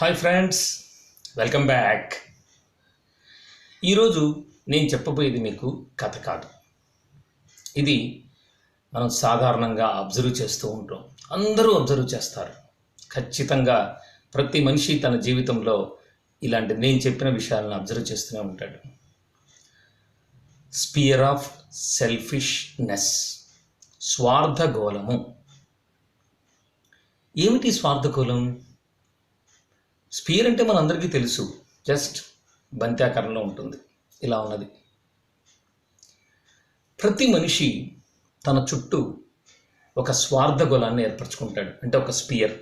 Hi friends welcome back. ఈరోజు నేను చెప్పబోయేది మీకు కథ కాదు. ఇది మనం సాధారణంగా అబ్జర్వ్ చేస్తూ ఉంటాం. అందరూ అబ్జర్వ్ చేస్తారు. ఖచ్చితంగా ప్రతి మనిషి తన జీవితంలో ఇలాంటి నేను చెప్పిన విషయాలను అబ్జర్వ్ చేస్తూనే ఉంటాడు. స్పియర్ ఆఫ్ సెల్ఫిష్నెస్ స్వార్థగోళము. ఏమిటి స్వార్థగోళం? స్పియర్ అంటే మనందరికీ తెలుసు. జస్ట్ బంత్యాకరణలో ఉంటుంది. ఇలా ఉన్నది. ప్రతి మనిషి తన చుట్టూ ఒక స్వార్థ గోళాన్ని ఏర్పరచుకుంటాడు. అంటే ఒక స్పియర్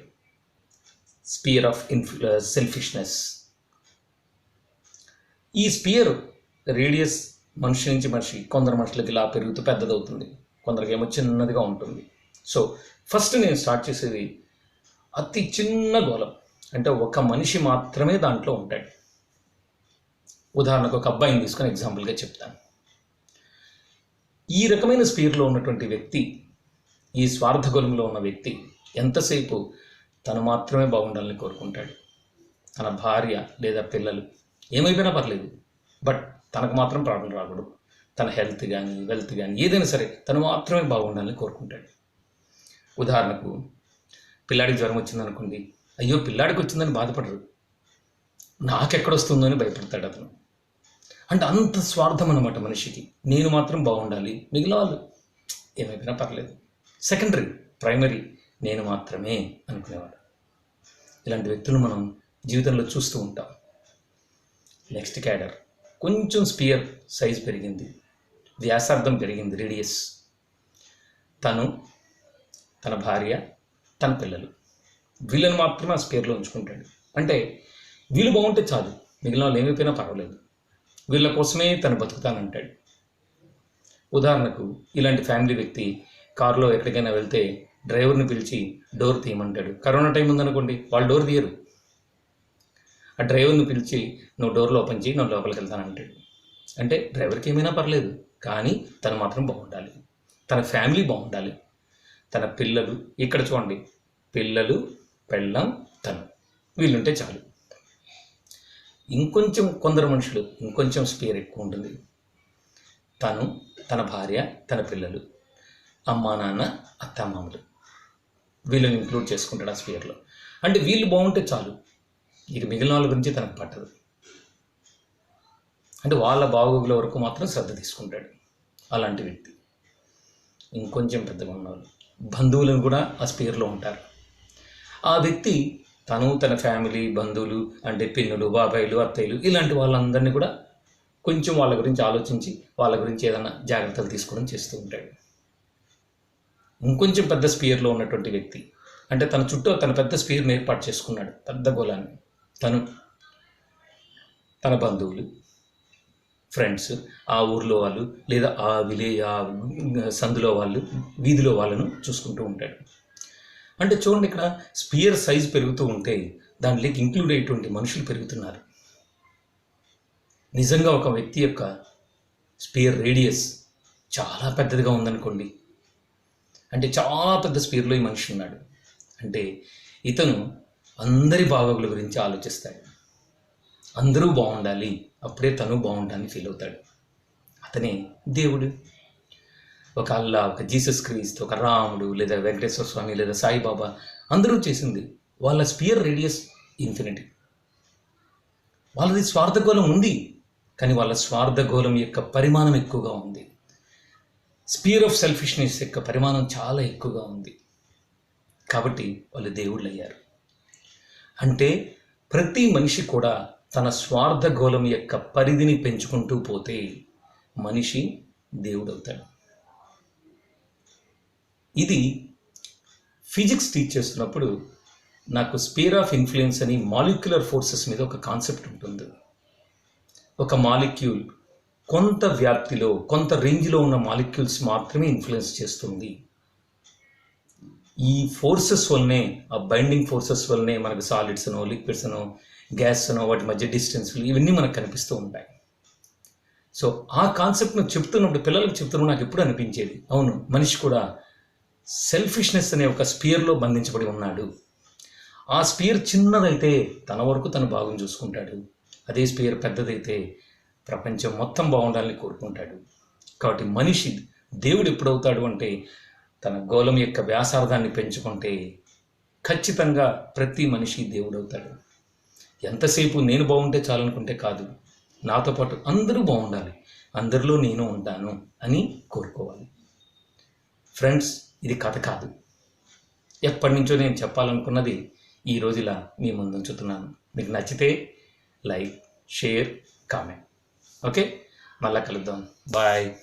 స్పియర్ ఆఫ్ ఇన్ఫ్లు సెల్ఫిష్నెస్. ఈ స్పియర్ రేడియస్ మనిషి నుంచి మనిషి కొందరు మనుషులకి ఇలా పెరుగుతూ పెద్దదవుతుంది. కొందరికి ఏమో చిన్నదిగా ఉంటుంది. సో ఫస్ట్ నేను స్టార్ట్ చేసేది అతి చిన్న గోళం అంటే ఒక మనిషి మాత్రమే దాంట్లో ఉంటాడు. ఉదాహరణకు ఒక అబ్బాయిని తీసుకొని ఎగ్జాంపుల్గా చెప్తాను. ఈ రకమైన స్పీర్లో ఉన్నటువంటి వ్యక్తి ఈ స్వార్థగోళంలో ఉన్న వ్యక్తి ఎంతసేపు తను మాత్రమే బాగుండాలని కోరుకుంటాడు? తన భార్య లేదా పిల్లలు ఏమైపోయినా పర్లేదు. బట్ తనకు మాత్రం ప్రాబ్లం రాకూడదు. తన హెల్త్ కానీ వెల్త్ కానీ ఏదైనా సరే తను మాత్రమే బాగుండాలని కోరుకుంటాడు. ఉదాహరణకు పిల్లాడికి జ్వరం వచ్చిందనుకోండి. అయ్యో పిల్లాడికి వచ్చిందని బాధపడరు. నాకెక్కడొస్తుందో అని భయపడతాడు అతను. అంటే అంత స్వార్థం అనమాట మనిషికి. నేను మాత్రం బాగుండాలి. మిగిలిన వాళ్ళు ఏమైపోయినా పర్లేదు. సెకండరీ ప్రైమరీ నేను మాత్రమే అనుకునేవాడు. ఇలాంటి వ్యక్తులు మనం జీవితంలో చూస్తూ ఉంటాం. నెక్స్ట్ క్యాడర్ కొంచెం స్పియర్ సైజ్ పెరిగింది. వ్యాసార్థం పెరిగింది రేడియస్ తను తన భార్య తన పిల్లలు. వీళ్ళని మాత్రమే ఆ స్పేర్లో ఉంచుకుంటాడు. అంటే వీళ్ళు బాగుంటే చాలు. మిగిలిన వాళ్ళు ఏమైపోయినా పర్వాలేదు. వీళ్ళ కోసమే తను బతుకుతానంటాడు. ఉదాహరణకు ఇలాంటి ఫ్యామిలీ వ్యక్తి కారులో ఎక్కడికైనా వెళ్తే డ్రైవర్ని పిలిచి డోర్ తీయమంటాడు. కరోనా టైం ఉందనుకోండి వాళ్ళు డోర్ తీయరు. ఆ డ్రైవర్ని పిలిచి నువ్వు డోర్లో ఓపెన్ చేయి నువ్వు లోపలికి వెళ్తానంటాడు. అంటే డ్రైవర్కి ఏమైనా పర్లేదు కానీ తను మాత్రం బాగుండాలి. తన ఫ్యామిలీ బాగుండాలి. తన పిల్లలు ఇక్కడ చూడండి పిల్లలు పెళ్ళం తను. వీళ్ళుంటే చాలు. ఇంకొంచెం కొందరు మనుషులు ఇంకొంచెం స్పేర్ ఎక్కువ ఉంటుంది. తను తన భార్య తన పిల్లలు అమ్మా నాన్న అత్తమామలు వీళ్ళని ఇంక్లూడ్ చేసుకుంటాడు ఆ స్పేర్లో. అంటే వీళ్ళు బాగుంటే చాలు. ఇక మిగిలిన వాళ్ళ గురించి తనకు పట్టదు. అంటే వాళ్ళ బాగోగుల వరకు మాత్రం శ్రద్ధ తీసుకుంటాడు అలాంటి వ్యక్తి. ఇంకొంచెం పెద్దగా ఉన్నవాళ్ళు. బంధువులను కూడా ఆ స్పేర్లో ఉంటారు. ఆ వ్యక్తి తను తన ఫ్యామిలీ బంధువులు అంటే పిన్నులు బాబాయిలు అత్తయ్యలు ఇలాంటి వాళ్ళందరినీ కూడా కొంచెం వాళ్ళ గురించి ఆలోచించి వాళ్ళ గురించి ఏదైనా జాగ్రత్తలు తీసుకోవడం చేస్తూ ఉంటాడు. ఇంకొంచెం పెద్ద స్పియర్లో ఉన్నటువంటి వ్యక్తి అంటే తన చుట్టూ తన పెద్ద స్పియర్ని ఏర్పాటు చేసుకున్నాడు పెద్ద గోళాన్ని. తను తన బంధువులు ఫ్రెండ్స్ ఆ ఊర్లో వాళ్ళు లేదా ఆ విలే ఆ సందులో వాళ్ళు వీధిలో వాళ్ళను చూసుకుంటూ ఉంటాడు. అంటే చూడండి ఇక్కడ స్పియర్ సైజ్ పెరుగుతూ ఉంటే దాంట్లోకి ఇంక్లూడ్ అయ్యేటువంటి మనుషులు పెరుగుతున్నారు. నిజంగా ఒక వ్యక్తి యొక్క స్పియర్ రేడియస్ చాలా పెద్దదిగా ఉందనుకోండి. అంటే చాలా పెద్ద స్పియర్లో ఈ మనిషి ఉన్నాడు. అంటే ఇతను అందరి బాగోగుల గురించి ఆలోచిస్తాడు. అందరూ బాగుండాలి. అప్పుడే తను బాగుండాలని ఫీల్ అవుతాడు. అతనే దేవుడు. ఒక అల్లా ఒక జీసస్ క్రీస్తు ఒక రాముడు లేదా వెంకటేశ్వర స్వామి లేదా సాయిబాబా అందరూ చేసింది. వాళ్ళ స్పియర్ రేడియస్ ఇన్ఫినిటీ వాళ్ళది స్వార్థగోళం ఉంది కానీ వాళ్ళ స్వార్థగోళం యొక్క పరిమాణం ఎక్కువగా ఉంది. స్పియర్ ఆఫ్ సెల్ఫిష్నెస్ యొక్క పరిమాణం చాలా ఎక్కువగా ఉంది. కాబట్టి వాళ్ళు దేవుళ్ళు అయ్యారు అంటే ప్రతి మనిషి కూడా తన స్వార్థగోళం యొక్క పరిధిని పెంచుకుంటూ పోతే మనిషి దేవుడవుతాడు. ఇది ఫిజిక్స్ టీచ్ చేస్తున్నప్పుడు నాకు స్పీర్ ఆఫ్ ఇన్ఫ్లుయెన్స్ అని మాలిక్యులర్ ఫోర్సెస్ మీద ఒక కాన్సెప్ట్ ఉంటుంది. ఒక మాలిక్యూల్ కొంత వ్యాప్తిలో కొంత రేంజ్లో ఉన్న మాలిక్యూల్స్ మాత్రమే ఇన్ఫ్లుయెన్స్ చేస్తుంది. ఈ ఫోర్సెస్ వల్లనే ఆ బైండింగ్ ఫోర్సెస్ వల్లనే మనకు సాలిడ్స్ అనో లిక్విడ్స్ అనో గ్యాస్ అనో వాటి మధ్య డిస్టెన్స్లు ఇవన్నీ మనకు కనిపిస్తూ ఉంటాయి. సో ఆ కాన్సెప్ట్ నాకు చెప్తున్నప్పుడు పిల్లలకు చెప్తున్నప్పుడు నాకు ఎప్పుడు అనిపించేది అవును మనిషి కూడా సెల్ఫిష్నెస్ అనే ఒక స్పియర్లో బంధించబడి ఉన్నాడు. ఆ స్పియర్ చిన్నదైతే తన వరకు తను భాగం చూసుకుంటాడు. అదే స్పియర్ పెద్దదైతే ప్రపంచం మొత్తం బాగుండాలని కోరుకుంటాడు. కాబట్టి మనిషి దేవుడు ఎప్పుడవుతాడు అంటే తన గోళం యొక్క వ్యాసార్థాన్ని పెంచుకుంటే ఖచ్చితంగా ప్రతి మనిషి దేవుడవుతాడు. ఎంతసేపు నేను బాగుంటే చాలనుకుంటే కాదు నాతో పాటు అందరూ బాగుండాలి అందరిలో నేను ఉంటాను అని కోరుకోవాలి. ఫ్రెండ్స్ ఇది కథ కాదు. ఎప్పటి నుంచో నేను చెప్పాలనుకున్నది ఈ రోజుల మీ ముందుంచుతున్నాను మీకు నచ్చితే లైక్ షేర్ కామెంట్. ఓకే? మళ్ళా కలుద్దాం. బాయ్.